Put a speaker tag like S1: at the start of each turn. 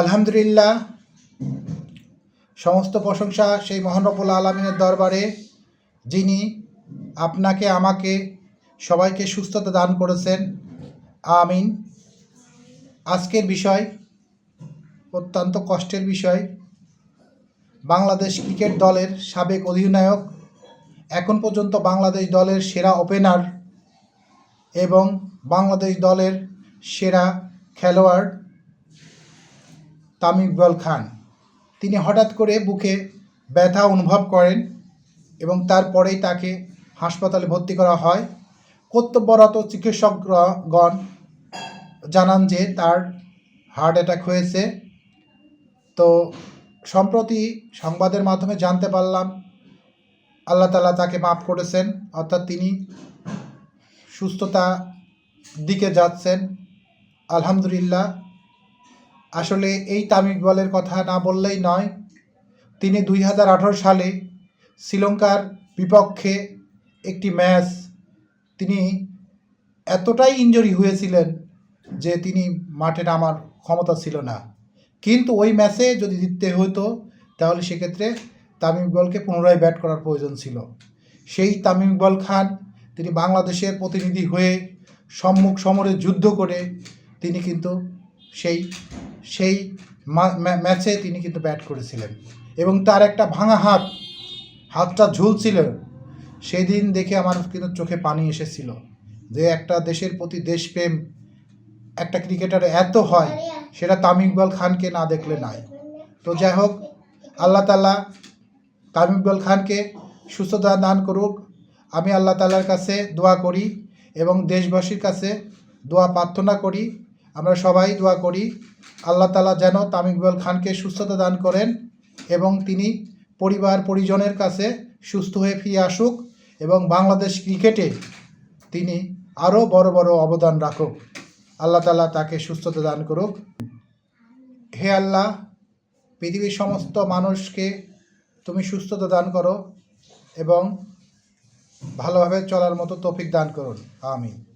S1: আলহামদুলিল্লাহ, সমস্ত প্রশংসা সেই মহানবুল আলমিনের দরবারে, যিনি আপনাকে, আমাকে সবাইকে সুস্থতা দান করেছেন। আমিন। আজকের বিষয় অত্যন্ত কষ্টের বিষয়। বাংলাদেশ ক্রিকেট দলের সাবেক অধিনায়ক, এখন পর্যন্ত বাংলাদেশ দলের সেরা ওপেনার এবং বাংলাদেশ দলের সেরা খেলোয়াড় তামিম খান। তিনি হঠাৎ করে বুকে ব্যথা অনুভব করেন এবং তারপরেই তাকে হাসপাতালে ভর্তি করা হয়। কর্তব্যরত চিকিৎসকগণ জানান যে তার হার্ট অ্যাটাক হয়েছে। তো সম্প্রতি সংবাদের মাধ্যমে জানতে পারলাম, আল্লাহ তালা তাকে মাফ করেছেন, অর্থাৎ তিনি সুস্থতা দিকে যাচ্ছেন। আলহামদুলিল্লাহ। আসলে এই তামিম ইকবালের কথা না বললেই নয়, তিনি দুই হাজার আঠারো সালে শ্রীলঙ্কার বিপক্ষে একটি ম্যাচ, তিনি এতটাই ইনজুরি হয়েছিলেন যে তিনি মাঠে নামার ক্ষমতা ছিল না। কিন্তু ওই ম্যাচে যদি জিততে হতো, তাহলে সেক্ষেত্রে তামিম ইকবালকে পুনরায় ব্যাট করার প্রয়োজন ছিল। সেই তামিম ইকবাল খান তিনি বাংলাদেশের প্রতিনিধি হয়ে সম্মুখ সমরে যুদ্ধ করে তিনি কিন্তু সেই সেই ম্যাচে তিনি কিন্তু ব্যাট করেছিলেন। এবং তার একটা ভাঙা হাত, হাতটা ঝুলছিল। সেই দিন দেখে আমার কিন্তু চোখে পানি এসেছিল যে একটা দেশের প্রতি দেশপ্রেম, একটা ক্রিকেটার এত হয়, সেটা তামিম ইকবাল খানকে না দেখলে নাই। তো যাই হোক, আল্লাহ তাল্লাহ তামিম ইকবাল খানকে সুস্থতা দান করুক। আমি আল্লাহ তাল্লার কাছে দোয়া করি এবং দেশবাসীর কাছে দোয়া প্রার্থনা করি। আমরা সবাই দোয়া করি, আল্লাহ তালা যেন তামিম ইকবাল খানকে সুস্থতা দান করেন এবং তিনি পরিবার পরিজনের কাছে সুস্থ হয়ে ফিরে আসুক এবং বাংলাদেশ ক্রিকেটে তিনি আরও বড় বড় অবদান রাখুক। আল্লাহ তালা তাকে সুস্থতা দান করুক। হে আল্লাহ, পৃথিবীর সমস্ত মানুষকে তুমি সুস্থতা দান করো এবং ভালোভাবে চলার মতো তৌফিক দান করুন। আমিন।